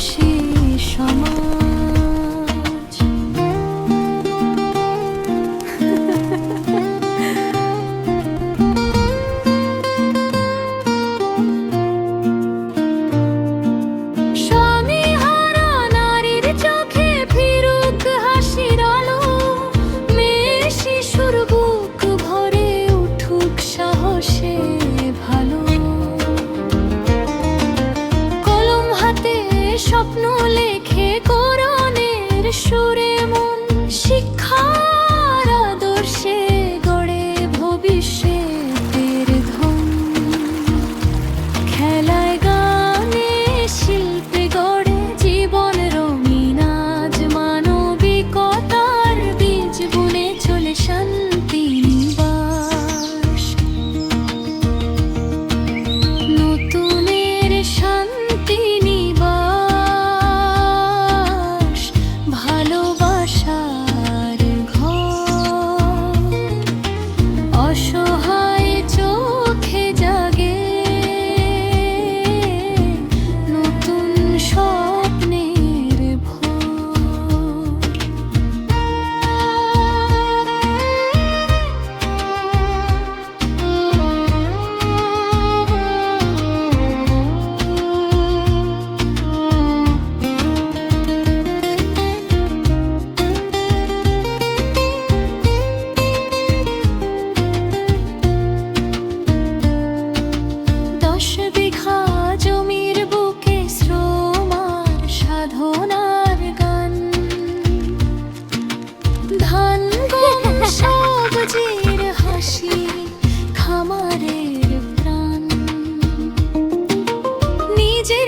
心。স্বপ্ন লেখে করণের সুরে মন শিক্ষা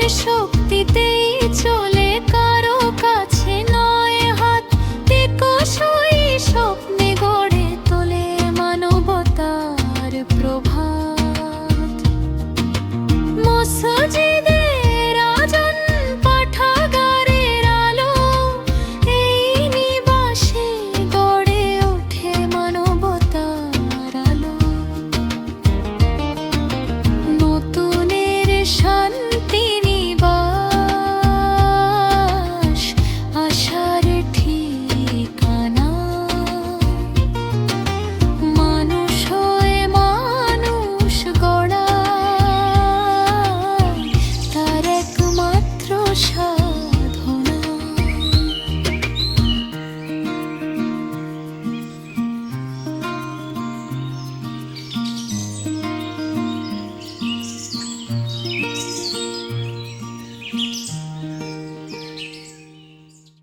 নিজের শক্তিতেই চলে কারও কাছে নয় হাত। টিকসই গড়ে তোলে মানবতার প্রভাত। মসজিদে show